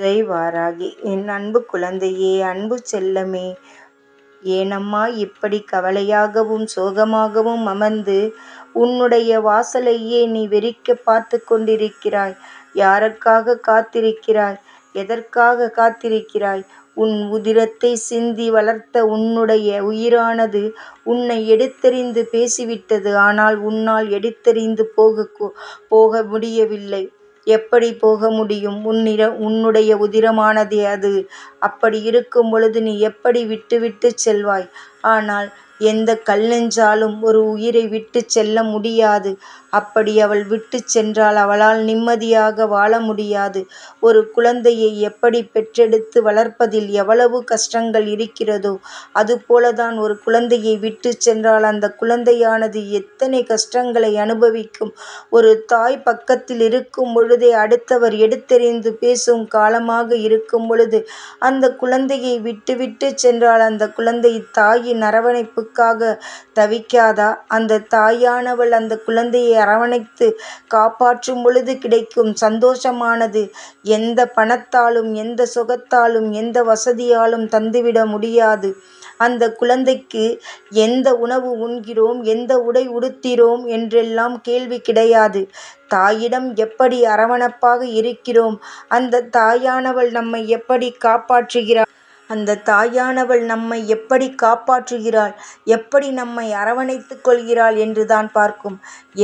ஜெய் வாராகி என் அன்பு குழந்தையே அன்பு செல்லமே. ஏனம்மா இப்படி கவலையாகவும் சோகமாகவும் அமர்ந்து உன்னுடைய வாசலையே நீ வெறிக்க பார்த்து கொண்டிருக்கிறாய். யாருக்காக காத்திருக்கிறாய்? எதற்காக காத்திருக்கிறாய்? உன் உதிரத்தை சிந்தி வளர்த்த உன்னுடைய உயிரானது உன்னை எடுத்தெறிந்து பேசிவிட்டது. ஆனால் உன்னால் எடுத்தெறிந்து போக போக முடியவில்லை. எப்படி போக முடியும்? உன்னிட உன்னுடைய உதிரமானதே அது. அப்படி இருக்கும் பொழுது நீ எப்படி விட்டுவிட்டு செல்வாய்? ஆனால் எந்த கல்லெஞ்சாலும் ஒரு உயிரை விட்டுச் செல்ல முடியாது. அப்படி அவள் விட்டுச் சென்றால் அவளால் நிம்மதியாக வாழ முடியாது. ஒரு குழந்தையை எப்படி பெற்றெடுத்து வளர்ப்பதில் எவ்வளவு கஷ்டங்கள் இருக்கிறதோ அதுபோலதான் ஒரு குழந்தையை விட்டு சென்றால் அந்த குழந்தையானது எத்தனை கஷ்டங்களை அனுபவிக்கும். ஒரு தாய் பக்கத்தில் இருக்கும் பொழுதே அடுத்தவர் எடுத்தெறிந்து பேசும் காலமாக இருக்கும் பொழுது அந்த குழந்தையை விட்டுவிட்டு சென்றால் அந்த குழந்தை தாயின் அரவணைப்புக்காக தவிக்காதா? அந்த தாயானவள் அந்த குழந்தையை அரவணைத்து காப்பாற்றும் பொழுது கிடைக்கும் சந்தோஷமானது எந்த பணத்தாலும் எந்த சுகத்தாலும் எந்த வசதியாலும் தந்துவிட முடியாது. அந்த குழந்தைக்கு எந்த உணவு உண்கிறோம் எந்த உடை உடுத்திறோம் என்றெல்லாம் கேள்வி கிடையாது. தாயிடம் எப்படி அரவணைப்பாக இருக்கிறோம்? அந்த தாயானவள் நம்மை எப்படி காப்பாற்றுகிறாள்? அந்த தாயானவள் நம்மை எப்படி காப்பாற்றுகிறாள் எப்படி நம்மை அரவணைத்துக் கொள்கிறாள் என்றுதான் பார்க்கும்.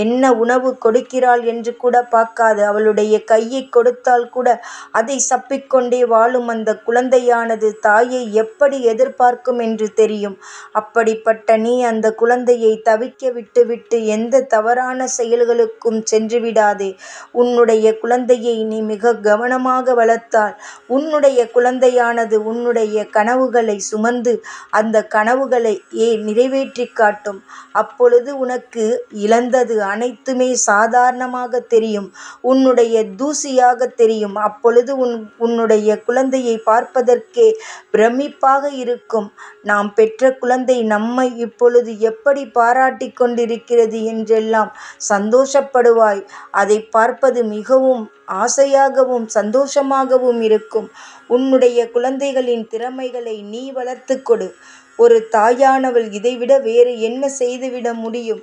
என்ன உணவு கொடுக்கிறாள் என்று கூட பார்க்காது. அவளுடைய கையை கொடுத்தால் கூட அதை சப்பிக்கொண்டே வாழும் அந்த குழந்தையானது தாயை எப்படி எதிர்பார்க்கும் என்று தெரியும். அப்படிப்பட்ட நீ அந்த குழந்தையை தவிக்க விட்டுவிட்டு எந்த தவறான செயல்களுக்கும் சென்று விடாதே. உன்னுடைய குழந்தையை நீ மிக கவனமாக வளர்த்தால் உன்னுடைய குழந்தையானது உன்னுடைய கனவுகளை சுமந்து அந்த கனவுகளை ஏ நிறைவேற்றி காட்டும். அப்பொழுது உனக்கு இழந்தது அனைத்துமே சாதாரணமாக தெரியும். உன்னுடைய தூசியாக தெரியும். அப்பொழுது உன் உன்னுடைய குழந்தையை பார்ப்பதற்கே பிரமிப்பாக இருக்கும். நாம் பெற்ற குழந்தை நம்மை இப்பொழுது எப்படி பாராட்டி கொண்டிருக்கிறது என்றெல்லாம் சந்தோஷப்படுவாய். அதை பார்ப்பது மிகவும் ஆசையாகவும் சந்தோஷமாகவும் இருக்கும். உன்னுடைய குழந்தைகளின் திறமைகளை நீ வளர்த்து கொடு. ஒரு தாயானவள் இதைவிட வேறு என்ன செய்துவிட முடியும்?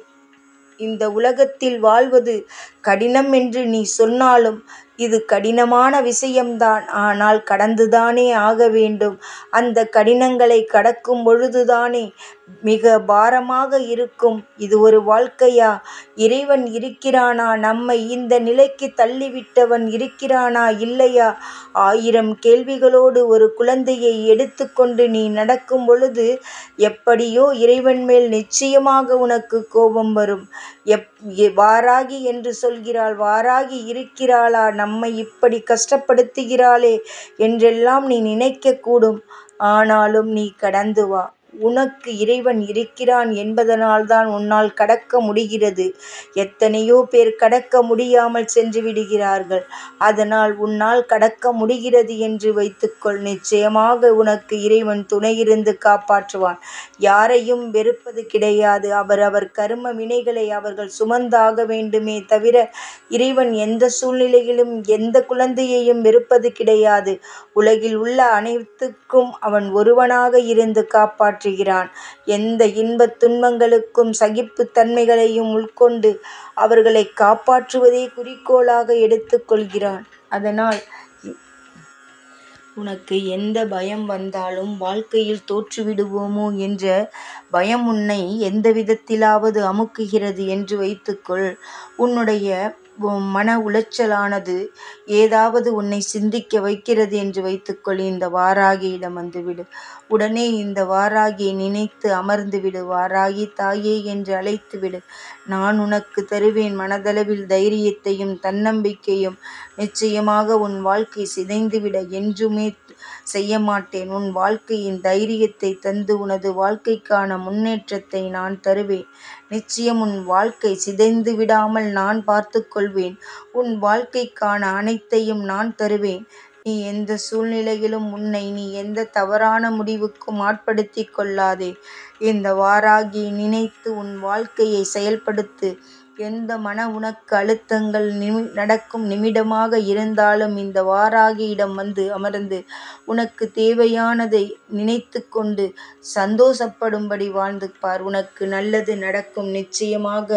இந்த உலகத்தில் வாழ்வது கடினம் என்று நீ சொன்னாலும் இது கடினமான விஷயம்தான். ஆனால் கடந்துதானே ஆக வேண்டும். அந்த கடினங்களை கடக்கும் பொழுதுதானே மிக பாரமாக இருக்கும். இது ஒரு வாழ்க்கையா? இறைவன் இருக்கிறானா? நம்மை இந்த நிலைக்கு தள்ளிவிட்டவன் இருக்கிறானா? இல்லையா? ஆயிரம் கேள்விகளோடு ஒரு குழந்தையை எடுத்துக்கொண்டு நீ நடக்கும் பொழுது எப்படியோ இறைவன் மேல் நிச்சயமாக உனக்கு கோபம் வரும். எப் வாராகி என்று சொல் சொல்கிறாள் வாராகி இருக்கிறாளா? நம்மை இப்படி கஷ்டப்படுத்துகிறாளே என்றெல்லாம் நீ நினைக்கக்கூடும். ஆனாலும் நீ கடந்து வா. உனக்கு இறைவன் இருக்கிறான் என்பதனால்தான் உன்னால் கடக்க முடிகிறது. எத்தனையோ பேர் கடக்க முடியாமல் சென்று விடுகிறார்கள். அதனால் உன்னால் கடக்க முடிகிறது என்று வைத்துக்கொள். நிச்சயமாக உனக்கு இறைவன் துணையிருந்து காப்பாற்றுவான். யாரையும் வெறுப்பது கிடையாது. அவர் அவர் கரும வினைகளை அவர்கள் சுமந்தாக வேண்டுமே தவிர இறைவன் எந்த சூழ்நிலையிலும் எந்த குழந்தையையும் வெறுப்பது கிடையாது. உலகில் உள்ள அனைத்துக்கும் அவன் ஒருவனாக இருந்து காப்பாற்ற மாற்றுகிறான் எந்த இன்பத் துன்பங்களுக்கும் சகிப்பு தன்மைகளையும் உட்கொண்டு அவர்களை காப்பாற்றுவதே குறிக்கோளாக எடுத்துக்கொள்கிறான் அதனால் உனக்கு எந்த பயம் வந்தாலும் வாழ்க்கையில் தோற்றுவிடுவோமோ என்ற பயம் உன்னை எந்த விதத்திலாவது அமுக்குகிறது என்று வைத்துக்கொள். உன்னுடைய மன உளைச்சலானது ஏதாவது உன்னை சிந்திக்க வைக்கிறது என்று வைத்துக்கொள். இந்த வாராகியிடம் வந்துவிடு. உடனே இந்த வாராகியை நினைத்து அமர்ந்து விடு. வாராகி தாயே என்று அழைத்து விடு நான் உனக்கு தருவேன் மனதளவில் தைரியத்தையும் தன்னம்பிக்கையும் நிச்சயமாக உன் வாழ்க்கை சிதைந்துவிட என்றுமே செய்ய மாட்டேன் உன் வாழ்க்கையின் தைரியத்தை தந்து உனது வாழ்க்கைக்கான முன்னேற்றத்தை நான் தருவேன். நிச்சயம் உன் வாழ்க்கை சிதைந்து விடாமல் நான் பார்த்து கொள்வேன் உன் வாழ்க்கைக்கான அனைத்தையும் நான் தருவேன். நீ எந்த சூழ்நிலையிலும் உன்னை நீ எந்த தவறான முடிவுக்கும் ஆட்படுத்திக் கொள்ளாதே. இந்த வாராகியை நினைத்து உன் வாழ்க்கையை செயல்படுத்து. எந்த மன உனக்கு அழுத்தங்கள் நிமி நடக்கும் நிமிடமாக இருந்தாலும் இந்த வாராகியிடம் வந்து அமர்ந்து உனக்கு தேவையானதை நினைத்து கொண்டு சந்தோஷப்படும்படி வாழ்ந்து பார். உனக்கு நல்லது நடக்கும். நிச்சயமாக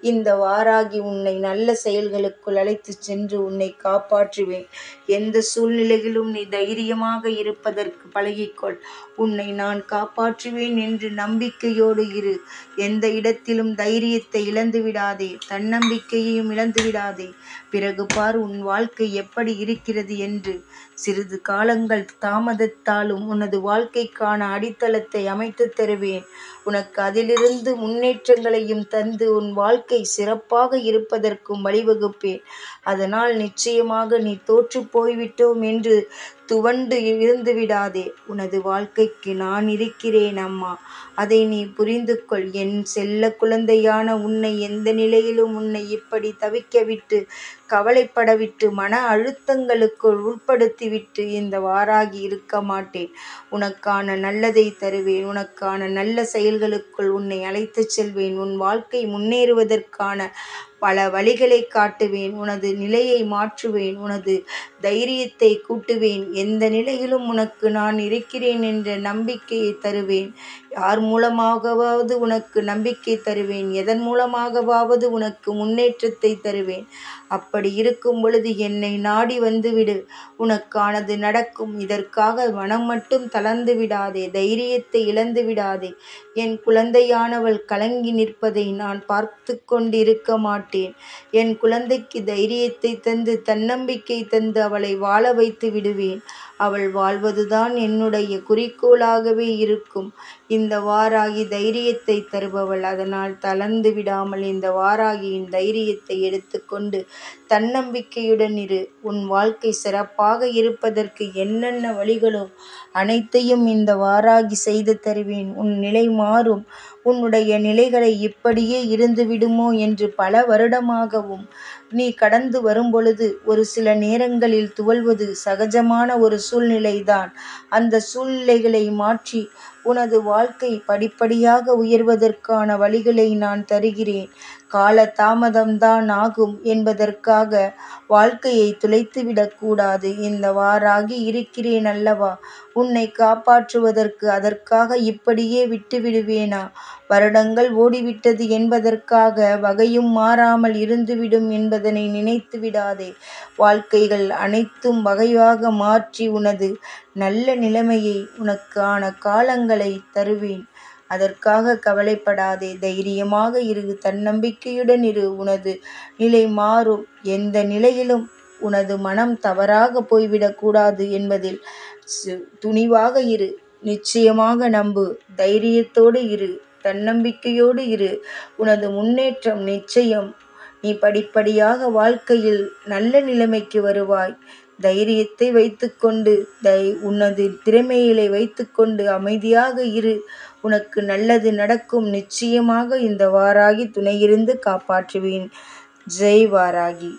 இந்த வாராகி உன்னை நல்ல செயல்களுக்குள் அழைத்துச் சென்று உன்னை காப்பாற்றுவேன். எந்த சூழ்நிலையிலும் நீ தைரியமாக இருப்பதற்கு பழகிக்கொள். உன்னை நான் காப்பாற்றுவேன் என்று நம்பிக்கையோடு இரு. எந்த இடத்திலும் தைரியத்தை இழந்துவிடாது தன்னம்பிக்கையையும் இழந்துவிடாதே. பிறகு பார் உன் வாழ்க்கை எப்படி இருக்கிறது என்று. சிறிது காலங்கள் தாமதத்தாலும் உனது வாழ்க்கைக்கான அடித்தளத்தை அமைத்துத் தருவேன். உனக்கு அதிலிருந்து முன்னேற்றங்களையும் தந்து உன் வாழ்க்கை சிறப்பாக இருப்பதற்கும் வழிவகுப்பேன். அதனால் நிச்சயமாக நீ தோற்று போய்விட்டோம் என்று துவண்டு இருந்துவிடாதே. உனது வாழ்க்கைக்கு நான் இருக்கிறேன் அம்மா. அதை நீ புரிந்து கொள். என் செல்ல குழந்தையான உன்னை எந்த நிலையிலும் உன்னை இப்படி தவிக்கவிட்டு கவலைப்படவிட்டு மன அழுத்தங்களுக்குள் உட்படுத்திவிட்டு இந்த வாராகி இருக்க மாட்டேன். உனக்கான நல்லதை தருவேன். உனக்கான நல்ல செயல் செயல்களுக்குள் உன்னை அழைத்துச் செல்வேன். உன் வாழ்க்கை முன்னேறுவதற்கான பல வழிகளை காட்டுவேன். உனது நிலையை மாற்றுவேன். உனது தைரியத்தை கூட்டுவேன். எந்த நிலையிலும் உனக்கு நான் இருக்கிறேன் என்ற நம்பிக்கையை தருவேன். யார் மூலமாகவாவது உனக்கு நம்பிக்கை தருவேன். எதன் மூலமாகவாவது உனக்கு முன்னேற்றத்தை தருவேன். அப்படி இருக்கும் பொழுது என்னை நாடி வந்துவிடு. உனக்கானது நடக்கும். இதற்காக மனம் மட்டும் தளர்ந்து விடாதே. தைரியத்தை இழந்து விடாதே. என் குழந்தையானவள் கலங்கி நிற்பதை நான் பார்த்து கொண்டிருக்க மாட்டேன். என் குழந்தைக்கு தைரியத்தை தந்து தன்னம்பிக்கை தந்து அவளை வாழ வைத்து விடுவேன். அவள் வாழ்வதுதான் என்னுடைய குறிக்கோளாகவே இருக்கும். இந்த வாராகி தைரியத்தை தருபவள். அதனால் தளர்ந்து விடாமல் இந்த வாராகியின் தைரியத்தை எடுத்துக்கொண்டு தன்னம்பிக்கையுடன் இரு. உன் வாழ்க்கை சிறப்பாக இருப்பதற்கு என்னென்ன வழிகளோ அனைத்தையும் இந்த வாராகி செய்து தருவேன். உன் நிலை மாறும். உன்னுடைய நிலைகளை இப்படியே இருந்துவிடுமோ என்று பல வருடமாகவும் நீ கடந்து வரும்பொழுது ஒரு சில நேரங்களில் துவள்வது சகஜமான ஒரு சூழ்நிலைதான். அந்த சூழ்நிலைகளை மாற்றி உனது வாழ்க்கை படிப்படியாக உயர்வதற்கான வழிகளை நான் தருகிறேன். கால தாமதம்தான் ஆகும் என்பதற்காக வாழ்க்கையை துளைத்துவிடக்கூடாது இந்த வாராகி இருக்கிறேன் அல்லவா உன்னை காப்பாற்றுவதற்கு. அதற்காக இப்படியே விட்டுவிடுவேனா? வருடங்கள் ஓடிவிட்டது என்பதற்காக வகையும் மாறாமல் இருந்துவிடும் என்பதனை நினைத்து விடாதே. வாழ்க்கைகள் அனைத்தும் வகையாக மாற்றி உனது நல்ல நிலைமையை உனக்கான காலங்களை தருவேன். அதற்காக கவலைப்படாதே. தைரியமாக இரு. தன்னம்பிக்கையுடன் இரு. உனது நிலை மாறும். எந்த நிலையிலும் உனது மனம் தவறாக போய்விடக்கூடாது என்பதில் துணிவாக இரு. நிச்சயமாக நம்பு. தைரியத்தோடு இரு. தன்னம்பிக்கையோடு இரு. உனது முன்னேற்றம் நிச்சயம். நீ படிப்படியாக வாழ்க்கையில் நல்ல நிலைமைக்கு வருவாய். தைரியத்தை வைத்துக்கொண்டு தை உனது திறமைகளை வைத்துக்கொண்டு அமைதியாக இரு. உனக்கு நல்லது நடக்கும். நிச்சயமாக இந்த வாராகி துணையிருந்து காப்பாற்றுவேன். ஜெய் வாராகி.